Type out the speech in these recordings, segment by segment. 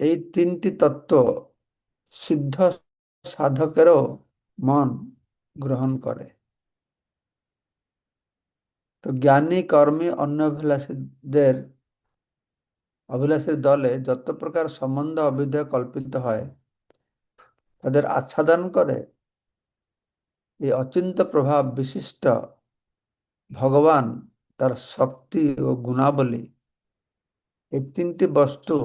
এই তিনটি তত্ত্ব সিদ্ধ সাধকেরও মন গ্রহণ করে। তো জ্ঞানী, কর্মী, অন্য অভিলাষীদের, অভিলাষীর দলে যত প্রকার সম্বন্ধ অবিধেয় কল্পিত হয়, তাদের আচ্ছাদন করে এই অচিন্ত প্রভাব বিশিষ্ট ভগবান তার শক্তি ও গুণাবলী। এই তিনটি বস্তু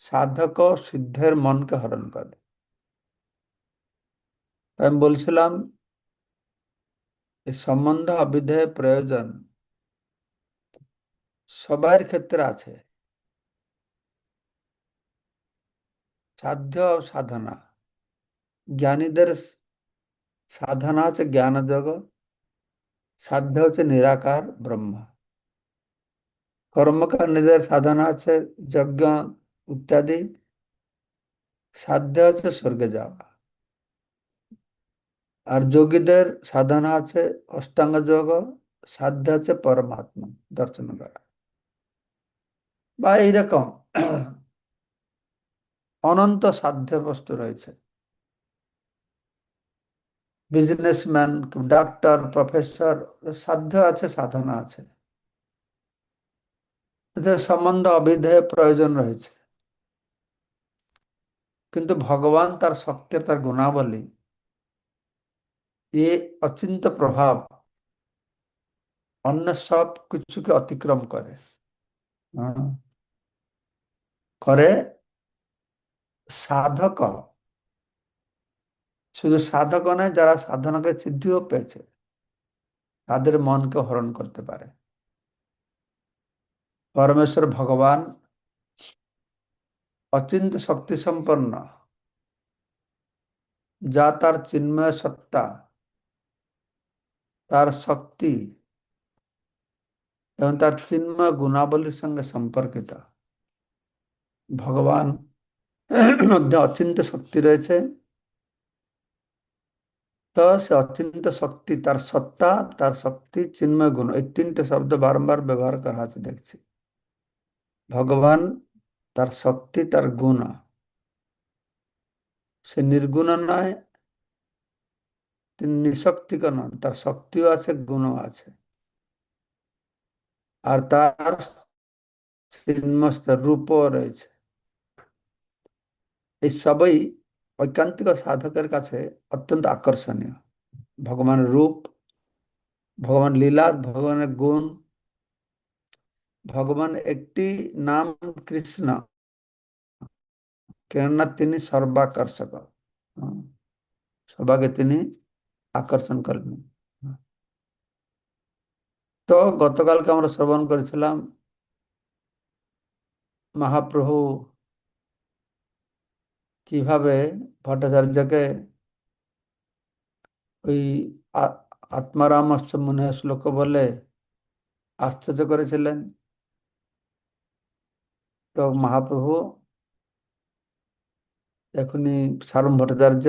সাধক সিদ্ধের মনকে হরণ করে। আমি বলছিলাম সম্বন্ধ অবিধেয় প্রয়োজন সবার ক্ষেত্রে আছে। সাধ্য সাধনা। জ্ঞানীদের সাধনা হচ্ছে জ্ঞান যোগ সাধ্য হচ্ছে নিরাকার ব্রহ্ম। কর্মকাণ্ডীদের সাধনা আছে যজ্ঞ ইত্যাদি। সাধ্য আছে, স্বর্গে যাওয়া। আর যোগীদের সাধনা আছে, অষ্টাঙ্গ যোগ। সাধ্য আছে, পরমাত্মা, দর্শন করা। বা এইরকম অনন্ত সাধ্য বস্তু রয়েছে। বিজনেসম্যান ডাক্তার প্রফেসর সাধ্য আছে, সাধনা আছে। সম্বন্ধ অবিধেয় প্রয়োজন রয়েছে। কিন্তু ভগবান তার শক্তির তার গুণাবলী, এ অচিন্ত প্রভাব অন্য সব কিছুকে অতিক্রম করে। করে সাধক। শুধু সাধক নয়, যারা সাধনাকে সিদ্ধিও পেয়েছে, তাদের মনকে হরণ করতে পারে। পরমেশ্বর ভগবান অচিন্ত শক্তি সম্পন্ন। যা তার চিন্ময় সত্তা, তার শক্তি এবং তার চিন্ময় গুণাবলীর সঙ্গে সম্পর্কিত। ভগবান মধ্যে অচিন্ত শক্তি রয়েছে। তো সে অচিন্ত শক্তি, তার সত্তা, তার শক্তি, চিন্ময় গুণ, এই তিনটে শব্দ বারবার ব্যবহার করা আছে, দেখছি। ভগবান তার শক্তি, তার গুণ। সে নির্গুণ নয়, তিনি নিশক্তিক নন, তার শক্তিও আছে, গুণও আছে। আর তার রূপও রয়েছে। এই সবই ঐকান্তিক সাধকের কাছে অত্যন্ত আকর্ষণীয়। ভগবানের রূপ ভগবান লীলা, ভগবানের গুণ ভগবান একটি নাম কৃষ্ণ, কেননা তিনি সর্বাকর্ষক। সবাকে তিনি আকর্ষণ করেন তো গতকালকে আমরা শ্রবণ করেছিলাম, মহাপ্রভু কীভাবে ভট্টাচার্যকে ওই আত্মারাম শ্লোক বলে আশ্চর্য করেছিলেন। তো মহাপ্রভু, এখনই সারম ভট্টাচার্য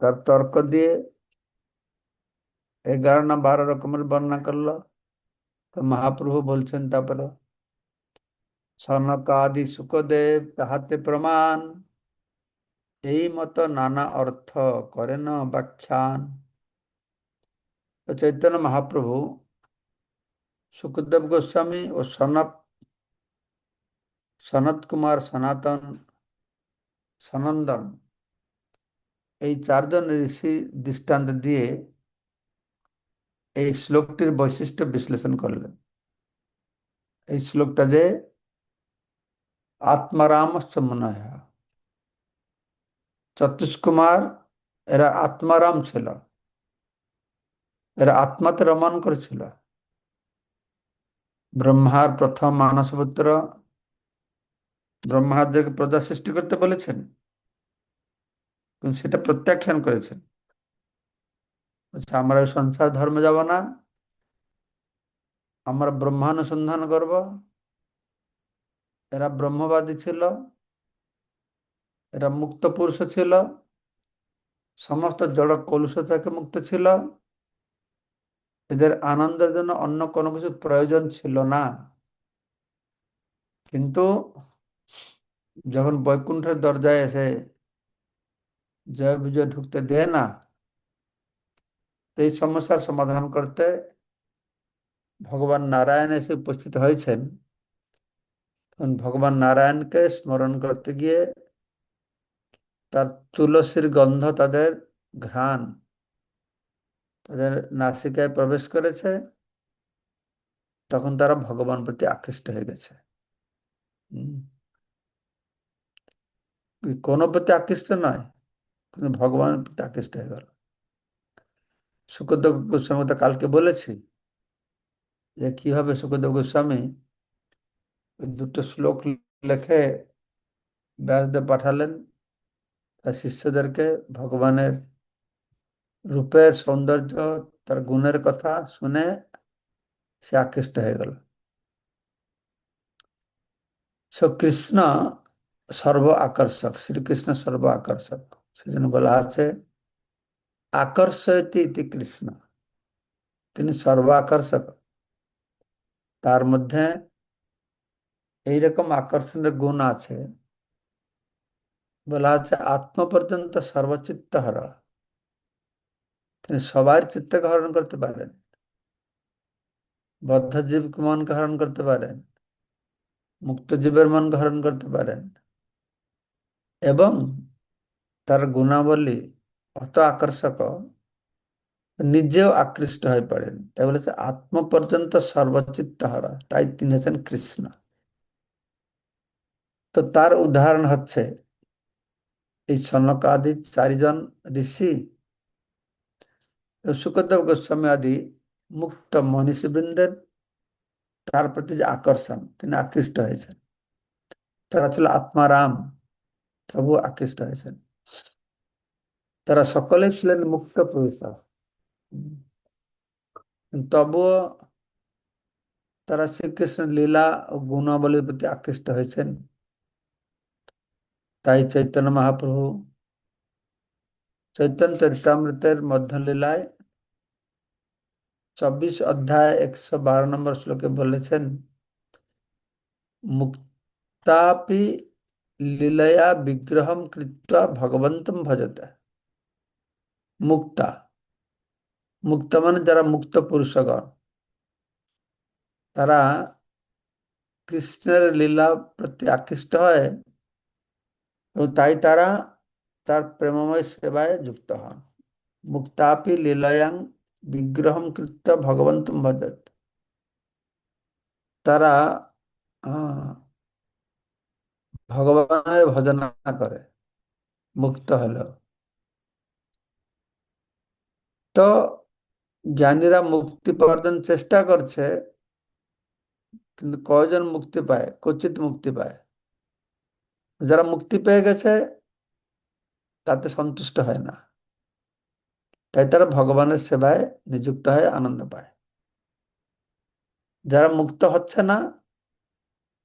তার তর্ক দিয়ে এগারো না বারো রকমের বর্ণনা করল। তো মহাপ্রভু বলছেন, তারপরে সনকাদি সুখদেব তাহাতে প্রমাণ, এই মতো নানা অর্থ করেন ব্যাখ্যান। চৈতন্য মহাপ্রভু সুখদেব গোস্বামী ও সনত সনত কুমার সনাতন, সনন্দন, এই চারজন ঋষি দৃষ্টান্ত দিয়ে এই শ্লোকটির বৈশিষ্ট্য বিশ্লেষণ করলেন। এই শ্লোকটা যে আত্মারাম মনে। হয় চতুষ কুমার, এরা আত্মারাম ছিল। এরা আত্মাতে রমন করেছিল। ব্রহ্মার প্রথম মানসপুত্র ব্রহ্মাদেরকে প্রজা সৃষ্টি করতে বলেছেন। সেটা প্রত্যাখ্যান করেছেন। আমরা সংসার, ধর্মে যাব না। আমরা ব্রহ্মানুসন্ধান করব। এরা ব্রহ্মবাদী ছিল। এরা মুক্ত পুরুষ ছিল। সমস্ত জড় কলুষ থেকে মুক্ত ছিল। এদের আনন্দের জন্য অন্য কোনো কিছু প্রয়োজন ছিল না। কিন্তু যখন বৈকুণ্ঠের দরজায় এসে জয় বিজয় ঢুকতে দেয় না। এই সমস্যার সমাধান করতে ভগবান নারায়ণ এসে উপস্থিত হয়েছেন তখন ভগবান নারায়ণকে স্মরণ করতে গিয়ে তার তুলসীর গন্ধ তাদের ঘ্রাণ, তাদের নাসিকায় প্রবেশ করেছে। তখন তারা ভগবান প্রতি আকৃষ্ট হয়ে গেছে। কোনো প্রতি আকৃষ্ট নয়, কিন্তু ভগবানের প্রতি আকৃষ্ট হয়ে গেল। সুখদেব গোস্বামী তো কালকে বলেছি যে কীভাবে সুখদেব গোস্বামী দুটো শ্লোক লেখে ব্যাসদেব পাঠালেন, তার শিষ্যদেরকে ভগবানের রূপের সৌন্দর্য, তার গুণের কথা শুনে সে আকৃষ্ট হয়ে গেল। সো কৃষ্ণ সর্ব আকর্ষক, শ্রীকৃষ্ণ সর্ব আকর্ষক। সেজন্য বলা আছে, আকর্ষয়তি ইতি কৃষ্ণ। তিনি সর্ব আকর্ষক। তার মধ্যে এইরকম আকর্ষণের গুণ আছে। বলা আছে, আত্ম পর্যন্ত সর্বচিত্ত হর তিনি সবার চিত্তকে হরণ করতে পারেন। বদ্ধজীবকে মনকে হরণ করতে পারেন। মুক্ত জীবের মনকে হরণ করতে পারেন। এবং তার গুণাবলী অত আকর্ষক নিজেও আকৃষ্ট হয়ে পড়েন। তাই বলেছে, আত্ম পর্যন্ত সর্বচিত্ত হারা তাই তিনি হচ্ছেন কৃষ্ণ। তো তার উদাহরণ হচ্ছে, এই সনক আদি চারিজন ঋষি, সুখদেব গোস্বামী আদি মুক্ত মনীষী মনীষীবৃন্দের তার প্রতি যে আকর্ষণ, তিনি আকৃষ্ট হয়েছেন। তারা ছিল আত্মারাম। প্রভু আকৃষ্ট হয়েছেন। তারা সকলে ছিলেন মুক্ত পুরুষ তবুও তারা শ্রীকৃষ্ণ লীলা ও গুণাবলীর প্রতি আকৃষ্ট হয়েছেন। তাই চৈতন্য মহাপ্রভু চৈতন্য চরিতামৃতের মধ্য লীলায় চব্বিশ অধ্যায় একশো বারো নম্বর শ্লোকে বলেছেন, মুক্তাপি লীলয়া বিগ্রহম কৃত্বা ভগবন্তম ভজতে মুক্তা মুক্ত মানে যারা মুক্ত পুরুষগণ তারা কৃষ্ণের লীলা প্রতি আকৃষ্ট হয় এবং তাই তারা তার প্রেমময় সেবায় যুক্ত হন মুক্তাপি লীলয়াং বিগ্রহম কৃত্য ভগবন্তম ভজত তারা ভগবানের ভজনা করে, মুক্ত হলেও তো জ্ঞানীরা মুক্তি পাওয়ার জন্য চেষ্টা করছে, কিন্তু কয়জন মুক্তি পায়, কচিত মুক্তি পায়? যারা মুক্তি পেয়ে গেছে, তাতে সন্তুষ্ট হয় না। তাই তারা ভগবানের সেবায় নিযুক্ত হয়ে আনন্দ পায়। যারা মুক্ত হচ্ছে না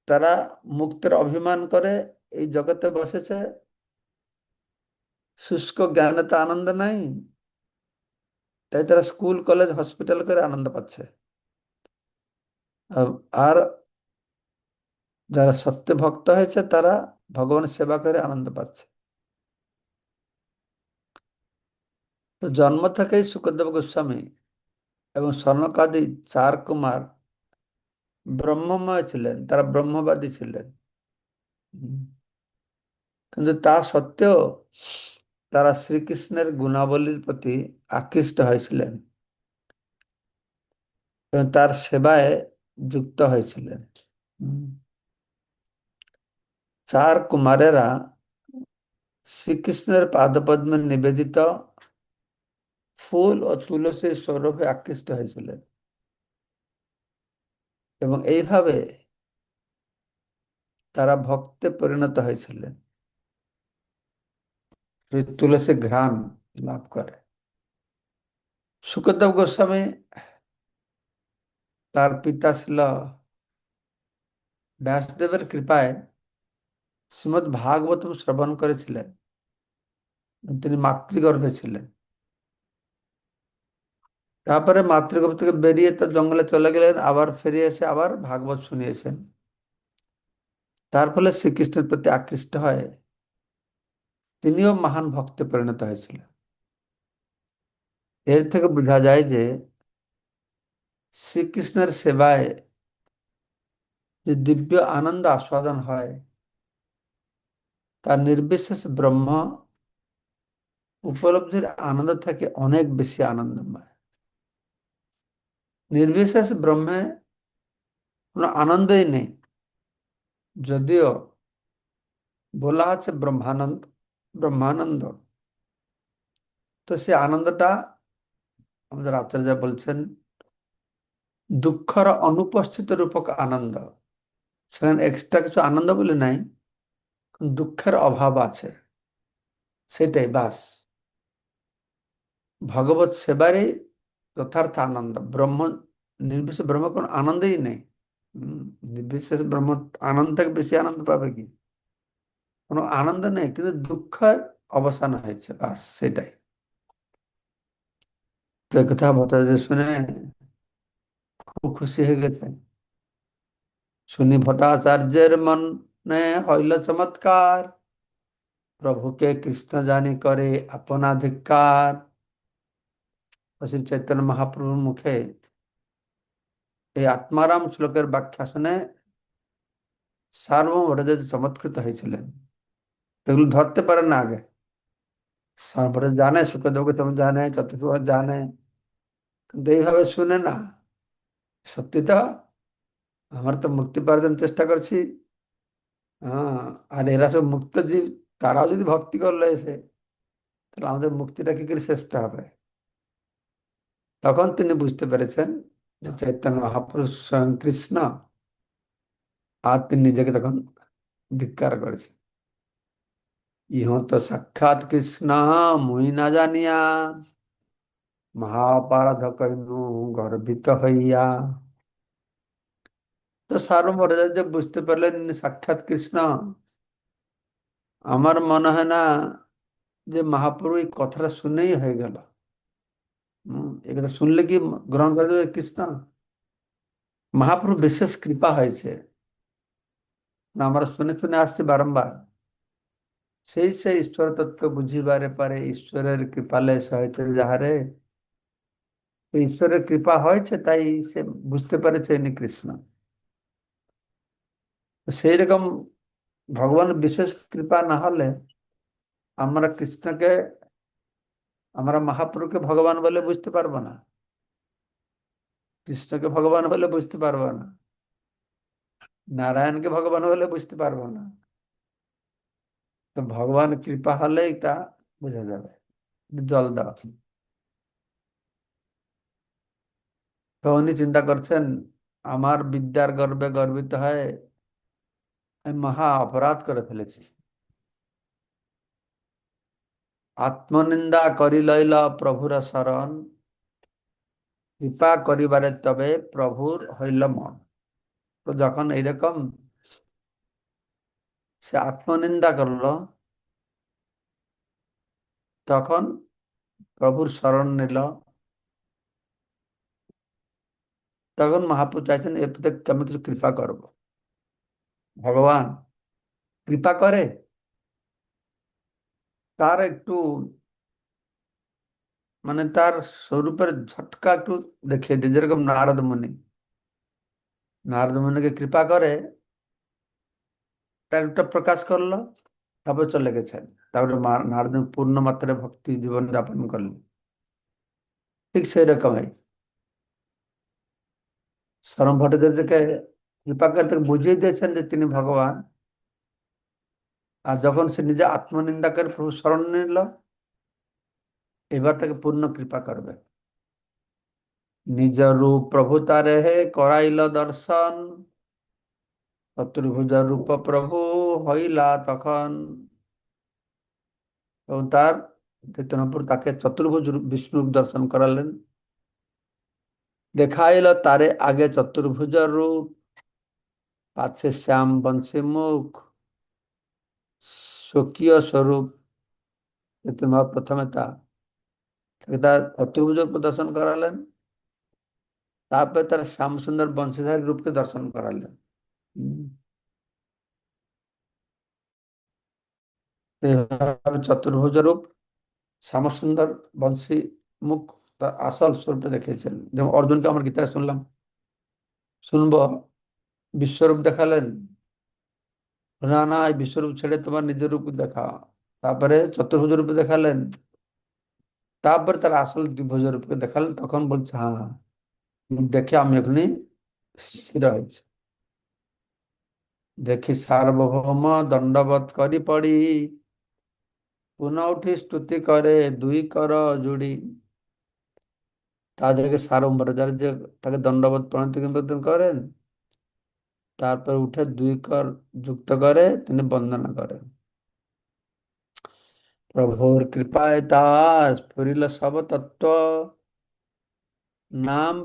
তারা মুক্তের অভিমান করে, এই জগতে বসেছে। শুষ্ক জ্ঞানে তো আনন্দ নাই, তাই তারা স্কুল, কলেজ, হসপিটাল করে আনন্দ পাচ্ছে। আর যারা সত্য ভক্ত হয়েছে, তারা ভগবান সেবা করে আনন্দ পাচ্ছে। জন্ম থেকেই সুখদেব গোস্বামী এবং স্বর্ণকাদি চার কুমার ব্রহ্মময় ছিলেন, তারা ব্রহ্মবাদী ছিলেন। কিন্তু তা সত্ত্বেও তারা শ্রীকৃষ্ণের গুণাবলীর প্রতি আকৃষ্ট হয়েছিলেন এবং তার সেবায় যুক্ত হয়েছিলেন। চার কুমারেরা শ্রীকৃষ্ণের পাদপদ্মে নিবেদিত ফুল ও তুলসীর স্বরূপে আকৃষ্ট হয়েছিলেন। এবং এইভাবে তারা ভক্তে পরিণত হয়েছিলেন। তুলসী ঘ্রাণ লাভ করে। সুখদেব গোস্বামী তার পিতা ছিল ব্যাসদেবের কৃপায় শ্রীমদ ভাগবত শ্রবণ করেছিলেন। তিনি মাতৃগর্ভে ছিলেন। তারপরে মাতৃগর্ভ থেকে বেরিয়ে তো জঙ্গলে চলে গেলেন, আবার ফিরে এসে আবার ভাগবত শুনিয়েছেন। তার ফলে শ্রীকৃষ্ণের প্রতি আকৃষ্ট হয়। তিনিও মহান ভক্তে পরিণত হয়েছিলেন। এর থেকে বোঝা যায় যে শ্রীকৃষ্ণের সেবায় যে দিব্য আনন্দ আস্বাদন হয়, তার নির্বিশেষ ব্রহ্ম উপলব্ধির আনন্দ থেকে অনেক বেশি আনন্দময়। নির্বিশেষ ব্রহ্মে কোনো আনন্দই নেই। যদিও বলা আছে ব্রহ্মানন্দ ব্রহ্মানন্দ। তো সে আনন্দটা আমাদের আচার্য বলছেন, দুঃখর অনুপস্থিত রূপক আনন্দ। সেখানে এক্সট্রা কিছু আনন্দ বলে নাই দুঃখের অভাব আছে। সেটাই বাস। ভগবত সেবারই যথার্থ আনন্দ। ব্রহ্ম, নির্বিশেষ ব্রহ্ম কোন আনন্দই নেই। নির্বিশেষ ব্রহ্ম আনন্দ থেকে বেশি আনন্দ পাবে কি? কোনো আনন্দ নেই, কিন্তু দুঃখের অবসান হয়েছে, বাস সেটাই। তো কথা ভট্টাচার্য শুনে খুব খুশি হয়ে গেছে। শুনি ভট্টাচার্যের মনে হইল চমৎকার। প্রভুকে কৃষ্ণ জানি করে আপনাধিকার শ্রী চৈতন্য মহাপ্রভুর মুখে। এই আত্মারাম শ্লোকের ব্যাখ্যা শুনে সার্বভৌম ভট্টাচার্য চমৎকৃত হয়েছিলেন এগুলো ধরতে পারে না আগে। তারপরে জানে সুখদেব গোস্বামী জানে চতুর্থ জানে। কিন্তু এইভাবে শুনে না। সত্যি তো আমার তো মুক্তি পাওয়ার জন্য চেষ্টা করছি হ্যাঁ আর এরা সব মুক্ত জীব তারাও যদি ভক্তি করল এসে তাহলে আমাদের মুক্তিটা কি করে শ্রেষ্ঠ হবে? তখন তিনি বুঝতে পেরেছেন যে চৈতন্য মহাপুরুষ স্বয়ং কৃষ্ণ, আর তিনি নিজেকে তখন ধিক্কার করেছেন। ইহ তো সাক্ষাৎ কৃষ্ণ, মুই না জানিয়া, মহাপারাধ কইনু, গর্বিত হইয়া। তো সার্বভৌমাচার্য বুঝতে পারলেন সাক্ষাৎ কৃষ্ণ। আমার মনে হয় না যে মহাপ্রভু এই কথাটা শুনেই হয়ে গেল। কথা শুনলে কি গ্রহণ করে দেবে কৃষ্ণ? মহাপ্রভু বিশেষ কৃপা হয়েছে। আমরা শুনে শুনে আসছি বারম্বার। সেই সেই ঈশ্বর তত্ত্ব বুঝিবারে পারে ঈশ্বরের কৃপালে সহিত যাহারে। ঈশ্বরের কৃপা হয়েছে তাই সে বুঝতে পারেছে ইনি কৃষ্ণ। সেই রকম ভগবান বিশেষ কৃপা না হলে আমরা কৃষ্ণকে আমরা মহাপ্রভুকে ভগবান বলে বুঝতে পারব না। কৃষ্ণকে ভগবান বলে বুঝতে পারব না। নারায়ণকে ভগবান বলে বুঝতে পারব না। তো ভগবান কৃপা হলে এটা বোঝা যাবে। জল দেওয়া তো উনি চিন্তা করছেন, আমার বিদ্যার গর্বে গর্বিত হয় মহা অপরাধ করে ফেলেছি। আত্মনিন্দা করি লইল প্রভুর শরণ, কৃপা করিবারে তবে প্রভুর হইল মন। তো যখন এইরকম সে আত্মনিন্দা করল, তখন প্রভুর স্মরণ নিল। তখন মহাপুর চাইছেন এর প্রতি আমি কিছু কৃপা করব। ভগবান, কৃপা করে তার একটু মানে তার স্বরূপের ঝটকা একটু দেখিয়ে দিই যেরকম নারদ মুনি নারদ মুনিকে কৃপা করে তার একটা প্রকাশ করল, তারপর চলে গেছেন। তারপরে নারদ পূর্ণ মাত্রায় ভক্তি জীবন যাপন করলেন। ঠিক সেই রকমই শরম ভট্টাচার্যকে কৃপা করে বুঝিয়ে দিয়েছেন যে তিনি ভগবান। আর যখন সে নিজে আত্মনিন্দা করে প্রভু স্মরণ নিল, এবার তাকে পূর্ণ কৃপা করবে। নিজ রূপ প্রভু তারে করাইল দর্শন চতুর্ভুজ রূপ প্রভু হইলা তখন। এবং তার চৈতন্যপুর তাকে চতুর্ভুজ বিষ্ণু দর্শন করালেন। দেখাইল তারে আগে চতুর্ভুজ রূপ পাচ্ছে শ্যাম বংশী মুখ স্বকীয় স্বরূপ চৈতন্য প্রথমে তা। তার চতুর্ভুজ প্রদর্শন করালেন। তারপরে তার শ্যাম সুন্দর বংশীধারী রূপকে দর্শন করালেন। চতুর্ভুজ রূপ, শ্যামসুন্দর বংশী মুখ তার আসল স্বরূপটা দেখিয়েছেন। যেমন অর্জুনকে আমার গীতায় শুনলাম। শুনব, বিশ্বরূপ দেখালেন। না না, এই বিশ্বরূপ ছেড়ে তোমার নিজের রূপ দেখা। তারপরে চতুর্ভুজ রূপে দেখালেন। তারপরে তার আসল দ্বিভুজ রূপে দেখালেন, তখন বলছে হ্যাঁ দেখে আমি এখনই স্থির হয়েছে। দেখি সার্বভৌম দণ্ডবত করি পড়ি পুনঃ উঠি স্তুতি করে দুই কর জুড়ি। তাদেরকে সারম্ভরাচার্য তাকে দণ্ডবত প্রণতি করেন। তারপর উঠে দুই কর যুক্ত করে, তিনি বন্দনা করে। প্রভুর কৃপায় তার স্ফুরিল সব তত্ত্ব নাম,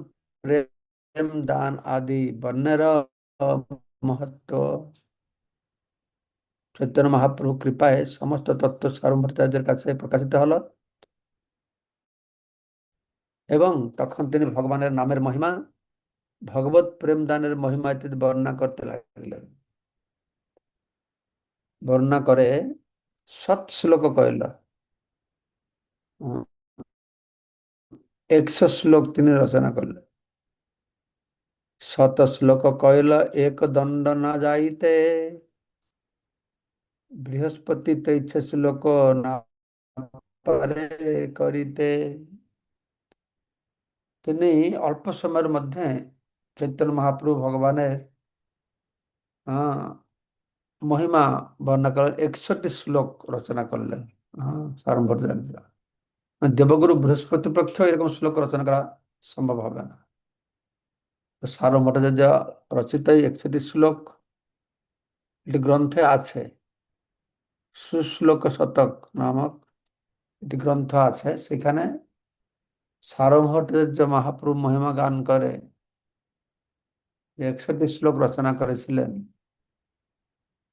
প্রেম, দান আদি বর্ণের মহত্ব চৈতন্য মহাপ্রভু কৃপায় সমস্ত তত্ত্ব সারম্ভরাচার্যের কাছে প্রকাশিত হলো। এবং তখন তিনি ভগবানের নামের মহিমা ভগবত প্রেম দানের মহিমা ইত্যাদি বর্ণনা করতে লাগলেন। বর্ণনা করে সৎ শ্লোক কইল। একশো শ্লোক তিনি রচনা করলেন। শত শ্লোক কইল, এক দণ্ড না যাইতে। বৃহস্পতি তৈচ্ছ শ্লোক না করিতে। তিনি অল্প সময়ের মধ্যে চৈতন্য মহাপ্রভু ভগবানের মহিমা বর্ণনা করেন, একষট্টি শ্লোক রচনা করলেন সারম্ভর্যার্য দেবগুরু বৃহস্পতি পক্ষ এরকম শ্লোক রচনা করা সম্ভব হবে না। সারম্ভটাচার্য রচিত এই একষট্টি শ্লোক, এটি গ্রন্থে আছে। সুশ্লোক শতক নামক একটি গ্রন্থ আছে, সেখানে সারভট্টাচার্য মহাপ্রভু মহিমা গান করে। একষট্টি শ্লোক রচনা করেছিলেন।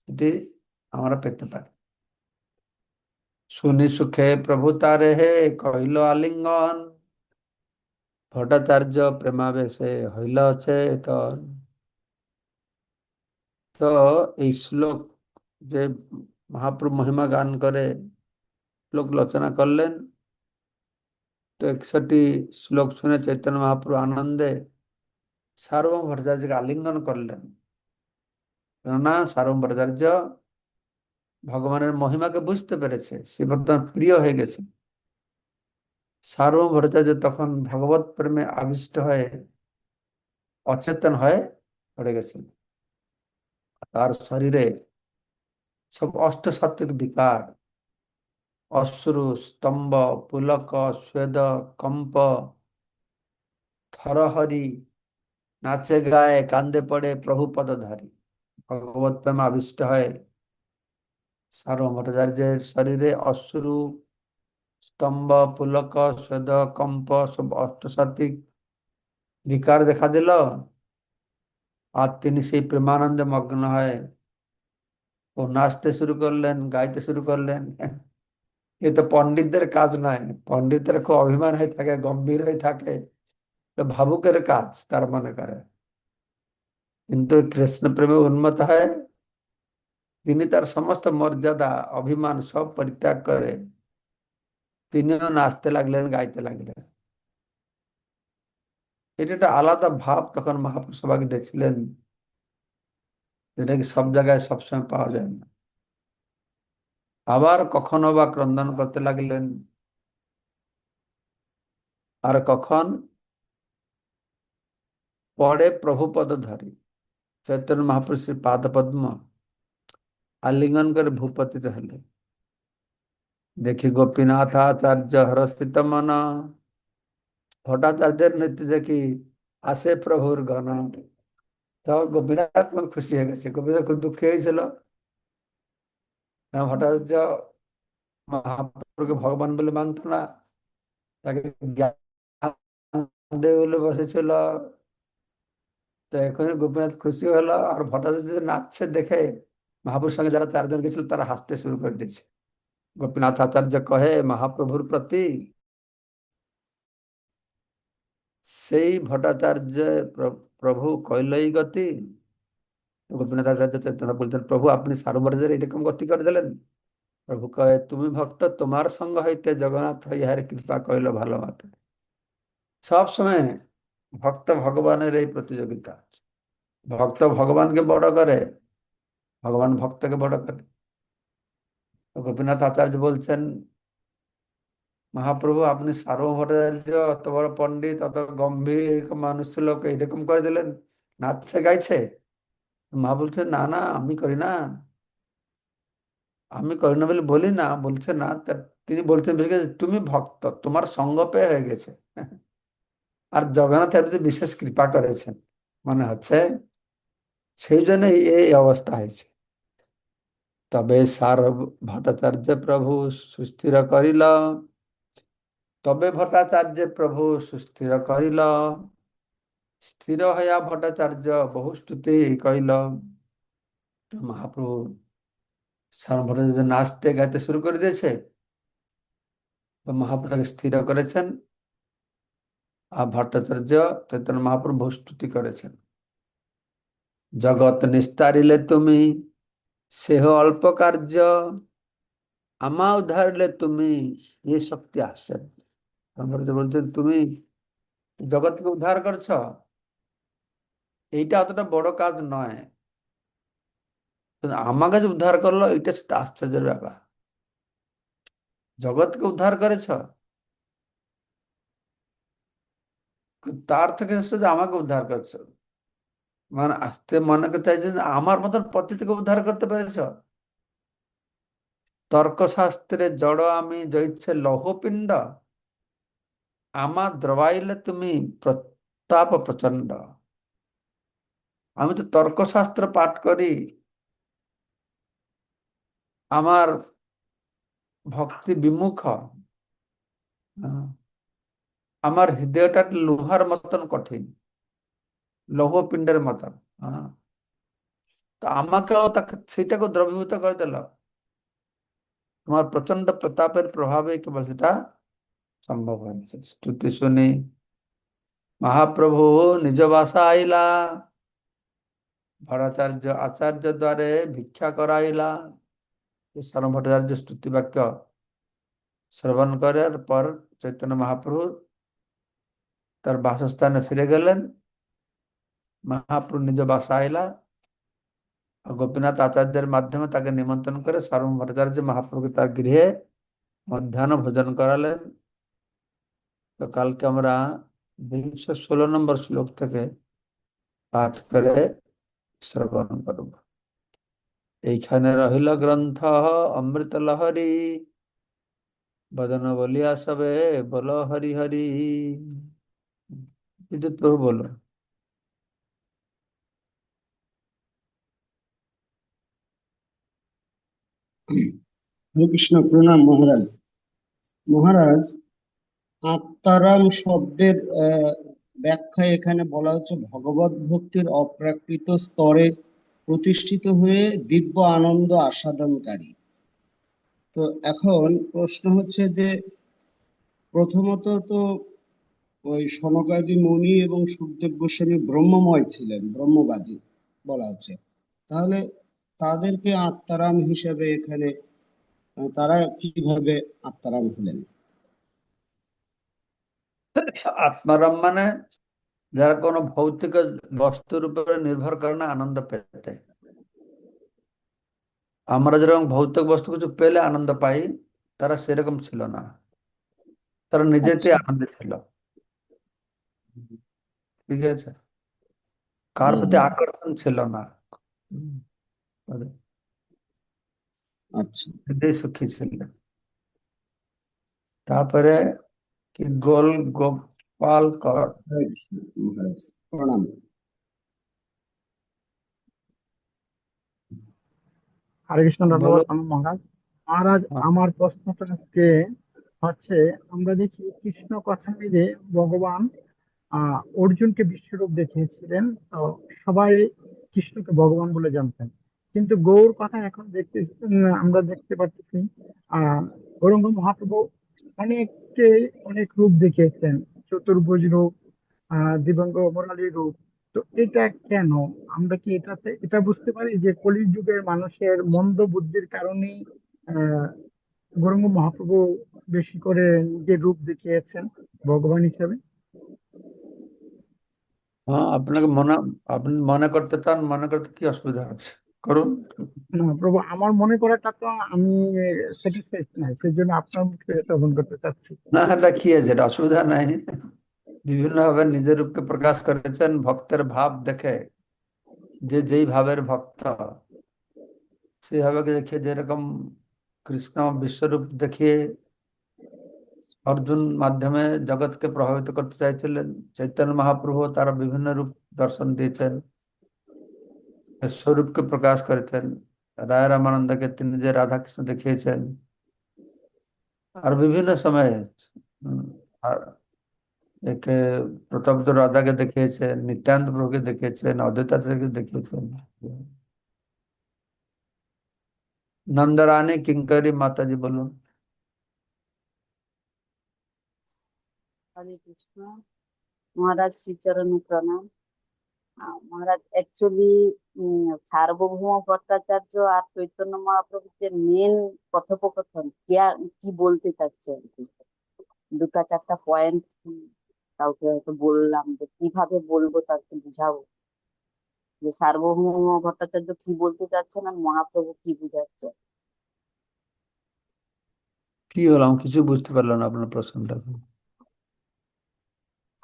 এটি আমরা পেতে পারি। শুনি সুখে প্রভু তারে হে, কহিল আলিঙ্গন। ভট্টাচার্য প্রেমাবেশে হইল চেতন। তো এই শ্লোক যে মহাপ্রভু মহিমা গান করে শ্লোক রচনা করলেন, তো একষট্টি শ্লোক শুনে চৈতন্য মহাপ্রভু আনন্দে সার্বভৌম ভট্টাচার্যকে আলিঙ্গন করলেন। কেননা সার্বভৌম ভট্টাচার্য ভগবানের মহিমাকে বুঝতে পেরেছে, সে বর্তমান প্রিয় হয়ে গেছে। সার্বভৌম ভট্টাচার্য তখন ভগবত প্রেমে আবিষ্ট হয়ে অচেতন হয়ে পড়ে গেছেন। তার শরীরে সব অষ্ট সাত্বিক বিকার, অশ্রু, স্তম্ভ, পুলক, স্বেদ, কম্প, থরহরি নাচে, গায়ে, কান্দে পড়ে প্রভু পদধারী ভগবত প্রেম আবিষ্ট হয় ভট্টাচার্যের শরীরে অশ্রু, স্তম্ভ, পুলক স্বেদ কম্প, সব অষ্টসাত্বিক বিকার দেখা দিল। আর তিনি সেই প্রেমানন্দে মগ্ন হয়। ও নাচতে শুরু করলেন, গাইতে শুরু করলেন। এ তো পণ্ডিতদের কাজ নয়। পণ্ডিতের খুব অভিমান হয়ে থাকে, গম্ভীর হয়ে থাকে। ভাবুকের কাজ, তার মনে করে। কিন্তু কৃষ্ণ প্রেমে উন্মত হয় তিনি তার সমস্ত মর্যাদা, অভিমান সব পরিত্যাগ করে তিনিও নাচতে লাগলেন, গাইতে লাগলেন। এটা একটা আলাদা ভাব তখন মহাপুর সবাকে দেখছিলেন যেটা কি সব জায়গায় সবসময় পাওয়া যায় না। আবার কখনো বা ক্রন্দন করতে লাগলেন, আর কখন পরে প্রভুপদ ধরি। চৈতন্য মহাপুরুষের পাদ পদ্ম আলিঙ্গন করে ভূপতিত হলে দেখি গোপীনাথ আচার্য হরস্থিত মন। ভট্টাচার্যের নৃত্য দেখি আসে প্রভুর গণ তো গোপীনাথ খুশি হয়ে গেছে। গোপীনাথ খুব দুঃখী হয়েছিল। ভট্টাচার্য মহাপ্রভুকে ভগবান বলে মানত না। তাকে জ্ঞান বসেছিল তো এখন গোপীনাথ খুশি হলো আর ভট্টাচার্য নাচছে দেখে মহাপুর সঙ্গে যারা চারজন গেছিল তারা হাসতে শুরু করে দিয়েছে। গোপীনাথ আচার্য কহে, মহাপ্রভুর প্রতি সেই ভট্টাচার্য প্রভু কৈলই গতি? গোপীনাথ আচার্য চৈতন্য বলছেন, প্রভু, আপনি সারোবরের এরকম গতি করে দিলেন? প্রভু কয়ে তুমি ভক্ত, তোমার সঙ্গ হইতে জগন্নাথ ইহারে কৃপা কইল ভালো মতে। সব সময় ভক্ত ভগবানের এই প্রতিযোগিতা। ভক্ত ভগবানকে বড় করে, ভগবান ভক্তকে বড় করে। গোপীনাথ আচার্য বলছেন, মহাপ্রভু, আপনি সার্ব ভট্টাচার্য অত বড় পণ্ডিত, অত গম্ভীর মানুষ ছিল ওকে এরকম করে দিলেন, নাচছে, গাইছে? মা বলছে না না, আমি করি না। আমি করি না বলে বলি না, বলছে, না তিনি বলছেন, তুমি ভক্ত, তোমার সঙ্গ পেয়ে হয়ে গেছে। আর জগন্নাথ এর বিশেষ কৃপা করেছেন, মনে হচ্ছে সেই জন্য এই অবস্থা হয়েছে। তবে সার ভট্টাচার্য প্রভু সুস্থির করিল, তবে ভট্টাচার্য প্রভু সুস্থির করিল, স্থির হইয়া ভট্টাচার্য বহু স্তুতি কইল মহাপ্রভু সার ভট্টাচার্য নাচতে গাইতে শুরু করে দিয়েছে মহাপ্রভু স্থির করেছেন। ভট্টাচার্য চৈতন্য মহাপ্রভু স্তুতি করেছেন। জগৎ নিস্তারিলে তুমি, সেহ অল্প কার্য, আমা উদ্ধারিলে তুমি, এ শক্তি আসছেন বলছেন, তুমি জগৎকে উদ্ধার করছ? এইটা অতটা বড় কাজ নয়। আমাকে যে উদ্ধার করল এটা সেটা আশ্চর্যের ব্যাপার। জগৎকে উদ্ধার করেছ? তার থেকে যে আমাকে উদ্ধার করছ। মানে আসতে মনে করতে যে আমার মতন পতি থেকে উদ্ধার করতে পেরেছ? তর্কশাস্ত্রে জড় আমি জৈচ্ছে লৌহপিণ্ড, আমার দ্রবাইলে তুমি প্রতাপ প্রচণ্ড আমি তো তর্কশাস্ত্র পাঠ করি। আমার ভক্তি বিমুখ। আমার হৃদয়টা লোহার মতন কঠিন, লৌহ পিণ্ডের মতন হ্যাঁ। তো আমাকেও তাকে সেইটাকে দ্রবীভূত করে দিল। তোমার প্রচণ্ড প্রতাপের প্রভাবে কেবল সেটা সম্ভব হয়েছে স্তুতি শুনি, মহাপ্রভু নিজ বাসা আইলা, ভট্টাচার্য আচার্য দ্বারে ভিক্ষা করাইলা। শরণ ভট্টাচার্য স্তুতি বাক্য শ্রবণ করার পর চৈতন্য মহাপ্রভু তার বাসস্থানে ফিরে গেলেন। মহাপ্রভু নিজ বাসা আইলা গোপীনাথ আচার্যের মাধ্যমে তাকে নিমন্ত্রণ করে সার্বম ভট্টাচার্য মহাপ্রভুকে তার গৃহে মধ্যাহ্ন ভোজন করালেন। তো কালকে আমরা দুইশো ষোলো নম্বর শ্লোক থেকে পাঠ করে শ্রবণ করব। এইখানে রহিল গ্রন্থ, অমৃত লহরী। বদন বলিয়া সবে, বল হরি হরি। বিদ্যুৎ প্রভু বলো। হরে কৃষ্ণ প্রণাম মহারাজ। মহারাজ আত্মারাম শব্দের আহ, ব্যাখ্যায় এখানে বলা হচ্ছে ভগবত ভক্তির অপ্রাকৃত স্তরে প্রতিষ্ঠিত হয়ে দিব্য আনন্দ আস্বাদনকারী। তো এখন প্রশ্ন হচ্ছে যে প্রথমত তো ওই সনকাদি মুনি এবং সুখদেব গোস্বামী ব্রহ্মময় ছিলেন ব্রহ্মবাদী বলা হচ্ছে। তাহলে তাদেরকে আত্মারাম হিসেবে এখানে তারা কীভাবে আত্মারাম হলেন? আত্মারাম মানে যারা কোনো ভৌতিক বস্তুর উপরে নির্ভর করে না আনন্দ পেতে। আমরা যেরকম ভৌতিক বস্তু কিছু পেলে আনন্দ পাই তারা সেরকম ছিল না। তারা নিজেতে আচ্ছা। আনন্দ ছিল। ঠিক আছে? কার প্রতি আকর্ষণ ছিল না? আচ্ছা। হৃদয় সুখী ছিল। তারপরে কি গোল গোপাল কর হরে কৃষ্ণ মহারাজ প্রণাম। হরে কৃষ্ণ বলো। ধন্যবাদ মহারাজ। মহারাজ হ্যাঁ। আমার প্রশ্নটা হচ্ছে আমরা দেখি কৃষ্ণ কথামৃতে ভগবান আহ অর্জুনকে বিশ্বরূপ দেখিয়েছিলেন, তো সবাই কৃষ্ণকে ভগবান বলে জানতেন। কিন্তু গৌর কথা এখন দেখতে আমরা দেখতে পাচ্ছি আহ গৌরঙ্গ মহাপ্রভু অনেককে, অনেক রূপ দেখিয়েছেন, চতুর্ভুজ রূপ আহ দিবঙ্গ মুরালী রূপ। তো এটা কেন? আমরা কি এটাতে, এটা বুঝতে পারি যে কলির যুগের মানুষের মন্দ বুদ্ধির কারণেই আহ গৌরাঙ্গ মহাপ্রভু বেশি করে নিজের রূপ দেখিয়েছেন ভগবান হিসেবে? হ্যাঁ আপনাকে মনে আপনি মনে করতে চান মনে করতে কি অসুবিধা আছে? করুন। না প্রভু আমার মনে করাটা তো আমি স্যাটিসফাইড নাই সেই জন্য আপনার মুখে শ্রবণ করতে চাচ্ছি। না এটা কি আছে? এটা অসুবিধা নাই। বিভিন্ন ভাবে নিজের রূপকে প্রকাশ করেছেন ভক্তের ভাব দেখে যে যেই ভাবের ভক্ত সেইভাবে দেখে যেরকম কৃষ্ণ বিশ্বরূপ দেখিয়ে অর্জুন মাধ্যমে জগৎকে প্রভাবিত করতে চাইছিলেন। চৈতন্য মহাপ্রভু তারা বিভিন্ন রূপ দর্শন দিয়েছেন স্বরূপকে প্রকাশ করেছেন, রায় রামানন্দকে, তিনি যে রাধাকৃষ্ণ দেখিয়েছেন, আর বিভিন্ন সময়ে একে প্রতাপ রাধাকে দেখিয়েছেন নিত্যান্ত প্রভুকে দেখিয়েছেন, অদ্বৈতাচার্যকে দেখিয়েছেন। নন্দরানী, কিঙ্করি, মাতাজি বলুন। হরে কৃষ্ণ। মহারাজ শ্রীচরণ প্রণাম। মহারাজ অ্যাকচুয়ালি সার্বভৌম ভট্টাচার্য আর চৈতন্য মহাপ্রভুর যে মেন কথোপকথন। কে- বলতে চাচ্ছে দুটা চারটা পয়েন্ট কাউকে হয়তো বললাম যে কীভাবে বলব তাকে বুঝাবো। যে সার্বভৌম ভট্টাচার্য কি বলতে চাচ্ছেন আর মহাপ্রভু কি বুঝাচ্ছে? কি হলো? আমি কিছু বুঝতে পারলাম না আপনার প্রশ্নটা।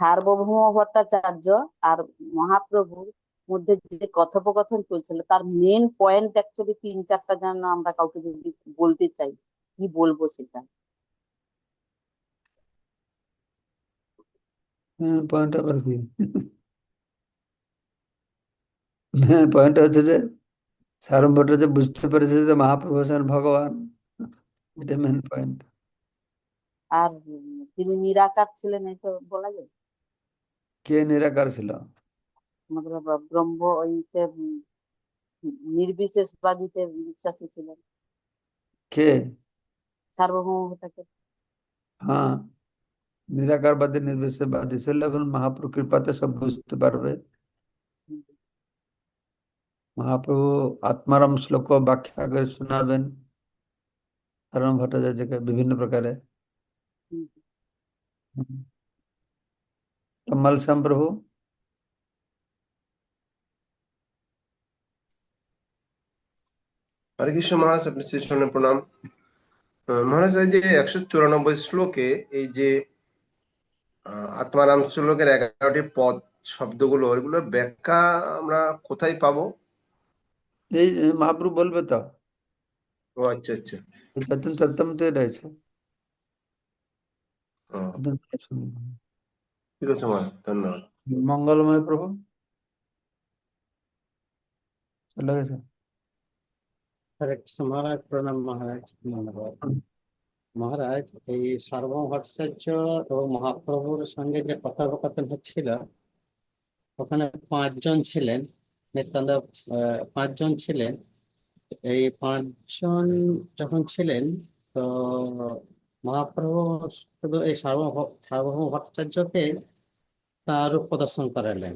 সার্বভৌম ভট্টাচার্য আর মহাপ্রভুর মধ্যে যে কথোপকথন চলছিল তার মেন পয়েন্ট অ্যাকচুয়ালি তিন চারটা যেন আমরা কাউকে যদি বলতে চাই কি বলব সেটা? হ্যাঁ পয়েন্ট আবার কি? হ্যাঁ পয়েন্ট হচ্ছে যে সারম ভট্টাচার্য বুঝতে পেরেছে যে মহাপ্রভু হচ্ছেন ভগবান। এটা মেন পয়েন্ট আর তিনি নিরাকার ছিলেন তো বলা যায়? কে নিরাকার ছিল? মতলব ব্রহ্ম ওই যে নির্বিশেষবাদীতে বিশ্বাসী ছিলেন। কে? সার্বভৌম ভট্টাচার্য হ্যাঁ। নিরাকারবাদী নির্বিশেষবাদী ছিল এখন মহাপ্রভু কৃপাতে সব বুঝতে পারবে। মহাপ্রভু আত্মারাম শ্লোক ব্যাখ্যা করে শোনাবেন। সারম ভট্টাচার্যকে বিভিন্ন প্রকারে। कमल श्याम प्रभु হরে কৃষ্ণ মহারাজ আপনি শ্রীচরণে প্রণাম আহ, মহারাজ এই যে একশো চুরানব্বই শ্লোকে এই যে আহ, আত্মারাম শ্লোকের এগারোটি পদ শব্দগুলো এগুলোর ব্যাখ্যা আমরা কোথায় পাবো এই মহাপ্রভু বলবে তো ও আচ্ছা আচ্ছা চৈতন্য চরিতামৃতে রয়েছে ও, চৈতন্য শুনুন। ঠিক আছে মহারাজ ধন্যবাদ। মঙ্গলময় প্রভু। চলে গেছে হরে কৃষ্ণ মহারাজ প্রণাম মহারাজ ধন্যবাদ। মহারাজ এই সার্বভৌম ভট্টাচার্য এবং মহাপ্রভুর সঙ্গে যে কথোপকথন হচ্ছিল ওখানে পাঁচজন ছিলেন নিত্যান্ত আহ, পাঁচজন ছিলেন। এই পাঁচজন যখন ছিলেন তো মহাপ্রভু শুধু এই সার্বভৌম ভট্টাচার্যকে তার রূপ প্রদর্শন করালেন।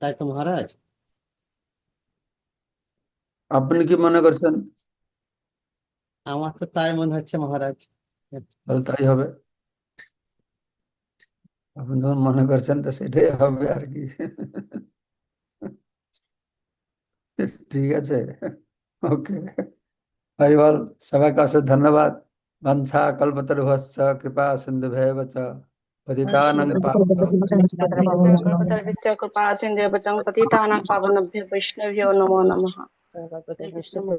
তাই তো মহারাজ? আপনি কি মনে করছেন? আমার তো তাই মনে হচ্ছে মহারাজ। তাহলে তাই হবে। আপনি যখন মনে করছেন তো সেটাই হবে আর কি। ঠিক আছে। ওকে। हरिवल समय का से धन्यवाद। वंशा कल्पतर कृपा सिंधु भैव च। पतितानं कृपा सिंधु पतितानं पावनभ्य वैष्णव्यो नमो नमः।